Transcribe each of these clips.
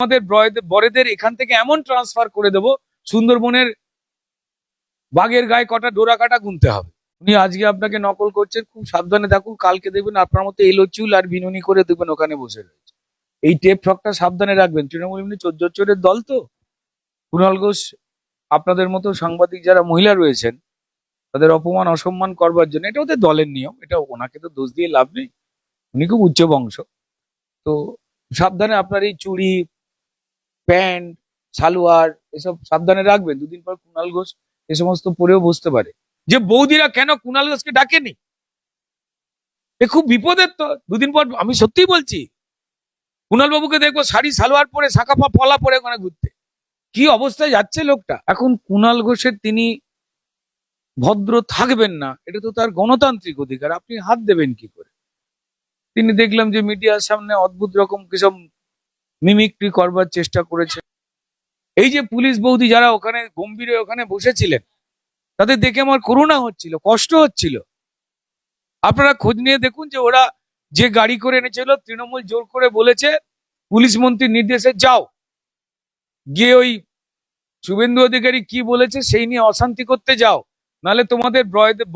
আমাদের বরেদের এখান থেকে এমন ট্রান্সফার করে দেব, সুন্দরবনের বাঘের গায়ে কটা ডোরা কাটা গুনতে হবে। উনি আজকে আপনাকে নকল করছেন, খুব সাবধানে থাকুন, কালকে দেখবেন আপনার মতো এলো চুল আর বিনুনি করে দেখবেন ওখানে বসে রয়েছে। এই টেপ ফ্রকটা সাবধানে রাখবেন, তৃণমূল এমনি চোদ্দ চোরের দল তো। কুণাল ঘোষ, আপনাদের মতো সাংবাদিক যারা মহিলা রয়েছেন, তাদের অপমান, অসম্মান করবার জন্য, এটা ওদের দলের নিয়ম, এটা ওনাকে তো দোষ দিয়ে লাভ নেই। উনি খুব উচ্চ বংশ। তো সাবধানে আপনার এই চুড়ি প্যান্ট, সালোয়ার, এসব সাবধানে রাখবেন। দুদিন পর কুণাল ঘোষ এ সমস্ত পরেও বসতে পারে। যে বৌদিরা কেন কুণাল ঘোষকে ডাকেনি? এ খুব বিপদের তো। দুদিন পর আমি সত্যিই বলছি কুণাল বাবুকে দেখব শাড়ি, সালোয়ার পরে, শাখা পা পলা পরে ওখানে ঘুরতে। কি অবস্থায় যাচ্ছে লোকটা? এখন কুণাল ঘোষের তিনি ভদ্র থাকবেন না, এটা তো তার গণতান্ত্রিক অধিকার। আপনি হাত দেবেন কি করে? তিনি দেখলাম যে মিডিয়ার সামনে অদ্ভুত রকম কিসব মিমিক্রি করবার চেষ্টা করেছে। এই যে পুলিশ বৌদি যারা ওখানে গম্ভীরে ওখানে বসেছিলেন, তাদের দেখে আমার করুণা হচ্ছিল, কষ্ট হচ্ছিল। আপনারা খোঁজ নিয়ে দেখুন যে ওরা যে গাড়ি করে এনেছিল, তৃণমূল জোর করে বলেছে, পুলিশ মন্ত্রীর নির্দেশে যাও। গিয়ে ওই শুভেন্দু অধিকারী কি বলেছে সেই নিয়ে অশান্তি করতে যাও। নালে তোমাদের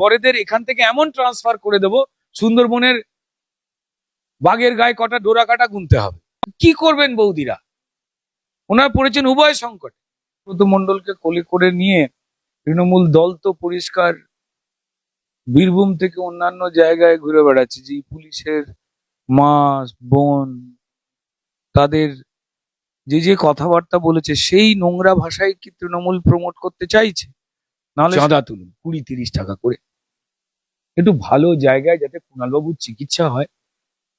বড়দের এখান থেকে এমন ট্রান্সফার করে দেব, সুন্দরবনের বাঘের গায়ে কটা ডোরা কাটা গুনতে হবে। কি করবেন বৌদিরা? ওনারা পড়েছেন উভয় সংকট। মন্ডলকে কোলে করে নিয়ে তৃণমূল দল তো পরিষ্কার বীরভূম থেকে অন্যান্য জায়গায় ঘুরে বেড়াচ্ছে যে পুলিশের মা, বোন, তাদের যে যে কথাবার্তা বলেছে, সেই নোংরা ভাষায় কি তৃণমূল প্রমোট করতে চাইছে? নাহলে চাঁদা তুলুন, কুড়ি তিরিশ টাকা করে। একটু ভালো জায়গায় যাতে কুণালবাবুর চিকিৎসা হয়।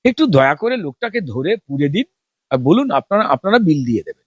একটু দয়া করে লোকটাকে ধরে পুড়ে দিন। আর বলুন আপনারা আপনারা বিল দিয়ে দেবেন।